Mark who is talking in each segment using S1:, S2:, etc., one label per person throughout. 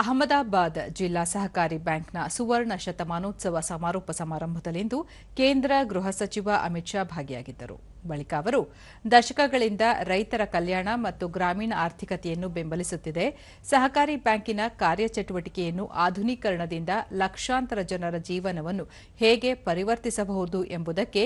S1: ಅಹಮದಾಬಾದ್ ಜಿಲ್ಲಾ ಸಹಕಾರಿ ಬ್ಯಾಂಕ್ನ ಸುವರ್ಣ ಶತಮಾನೋತ್ಸವ ಸಮಾರೋಪ ಸಮಾರಂಭದಲ್ಲಿಂದು ಕೇಂದ್ರ ಗೃಹ ಸಚಿವ ಅಮಿತ್ ಶಾ ಭಾಗಿಯಾಗಿದ್ದರು. ಬಳಿಕ ಅವರು, ದಶಕಗಳಿಂದ ರೈತರ ಕಲ್ಯಾಣ ಮತ್ತು ಗ್ರಾಮೀಣ ಆರ್ಥಿಕತೆಯನ್ನು ಬೆಂಬಲಿಸುತ್ತಿದೆ, ಸಹಕಾರಿ ಬ್ಯಾಂಕಿನ ಕಾರ್ಯಚಟುವಟಿಕೆಯನ್ನು ಆಧುನೀಕರಣದಿಂದ ಲಕ್ಷಾಂತರ ಜನರ ಜೀವನವನ್ನು ಹೇಗೆ ಪರಿವರ್ತಿಸಬಹುದು ಎಂಬುದಕ್ಕೆ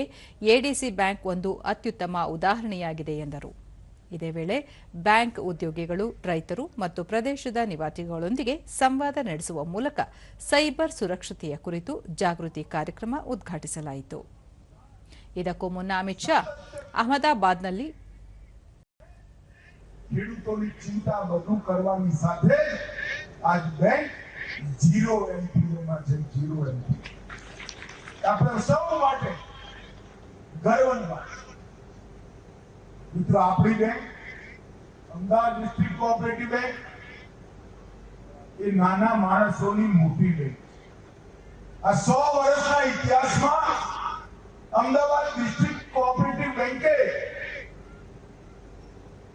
S1: ಎಡಿಸಿ ಬ್ಯಾಂಕ್ ಒಂದು ಅತ್ಯುತ್ತಮ ಉದಾಹರಣೆಯಾಗಿದೆ ಎಂದರು. ಇದೇ ವೇಳೆ ಬ್ಯಾಂಕ್ ಉದ್ಯೋಗಿಗಳು ರೈತರು ಮತ್ತು ಪ್ರದೇಶದ ನಿವಾಸಿಗಳೊಂದಿಗೆ ಸಂವಾದ ನಡೆಸುವ ಮೂಲಕ ಸೈಬರ್ ಸುರಕ್ಷತೆಯ ಕುರಿತು ಜಾಗೃತಿ ಕಾರ್ಯಕ್ರಮ ಉದ್ಘಾಟಿಸಲಾಯಿತು ಇದಕ್ಕೂ ಮುನ್ನ ಅಮಿತ್ ಶಾ ಅಹಮದಾಬಾದ್ನಲ್ಲಿ
S2: ખેડૂતોની ચિંતા વધુ કરવાની સાથે આજ બેંક ઝીરો એનપીએમાં છે ઝીરો એનપી આપણે સૌ માટે ગર્વની વાત મિત્રો, આપણી bank, Ahmedabad district cooperative bank, એ નાના માણસોની મોટી બેંક આ સો વર્ષના ઇતિહાસમાં અમદાવાદ ડિસ્ટ્રિક્ટ કોઓપરેટિવ બેંકે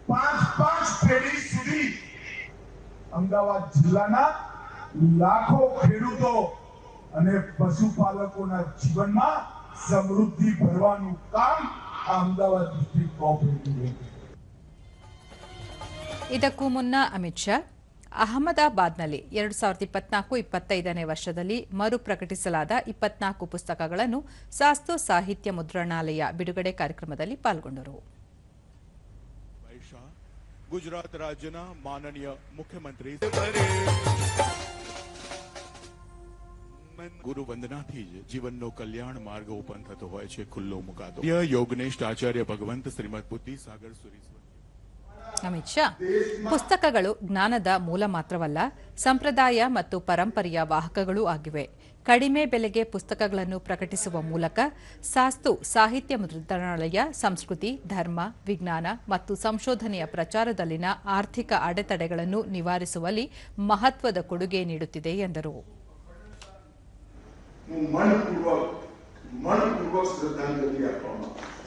S2: પાંચ પાંચ પેઢી સુધી અમદાવાદ જિલ્લાના લાખો ખેડૂતો અને પશુપાલકોના જીવનમાં સમૃદ્ધિ ભરવાનું કામ
S1: ಇದಕ್ಕೂ ಮುನ್ನ ಅಮಿತ್ ಶಾ ಅಹಮದಾಬಾದ್ನಲ್ಲಿ ಎರಡು ಸಾವಿರದ ಇಪ್ಪತ್ನಾಲ್ಕು ಇಪ್ಪತ್ತೈದನೇ ವರ್ಷದಲ್ಲಿ ಮರು ಪ್ರಕಟಿಸಲಾದ ಇಪ್ಪತ್ನಾಲ್ಕು ಪುಸ್ತಕಗಳನ್ನು ಸಾಸ್ತು ಸಾಹಿತ್ಯ ಮುದ್ರಣಾಲಯ ಬಿಡುಗಡೆ ಕಾರ್ಯಕ್ರಮದಲ್ಲಿ ಪಾಲ್ಗೊಂಡರು.
S3: ಗುಜರಾತ್ ರಾಜ್ಯನ ಮಾನನೀಯ ಮುಖ್ಯಮಂತ್ರಿ. ગુરુ વંદનાથી જ જીવનનો કલ્યાણ માર્ગ ઓપન થતો હોય છે ખુલ્લો મુકાતો યોગનિષ્ઠ આચાર્ય ભગવંત શ્રીમદ બુદ્ધિ સાગર સુરીશ્વર
S1: ಅಮಿತ್ ಶಾ ಪುಸ್ತಕಗಳು ಜ್ಞಾನದ ಮೂಲ ಮಾತ್ರವಲ್ಲ ಸಂಪ್ರದಾಯ ಮತ್ತು ಪರಂಪರೆಯ ವಾಹಕಗಳೂ ಆಗಿವೆ ಕಡಿಮೆ ಬೆಲೆಗೆ ಪುಸ್ತಕಗಳನ್ನು ಪ್ರಕಟಿಸುವ ಮೂಲಕ ಸಾಸ್ತು ಸಾಹಿತ್ಯ ಮುದ್ರಣಾಲಯ ಸಂಸ್ಕೃತಿ ಧರ್ಮ ವಿಜ್ಞಾನ ಮತ್ತು ಸಂಶೋಧನೆಯ ಪ್ರಚಾರದಲ್ಲಿನ ಆರ್ಥಿಕ ಅಡೆತಡೆಗಳನ್ನು ನಿವಾರಿಸುವಲ್ಲಿ ಮಹತ್ವದ ಕೊಡುಗೆ ನೀಡುತ್ತಿದೆ ಎಂದರು
S2: હું મનપૂર્વક મનપૂર્વક શ્રદ્ધાંજલિ આપવા માંગુ છું.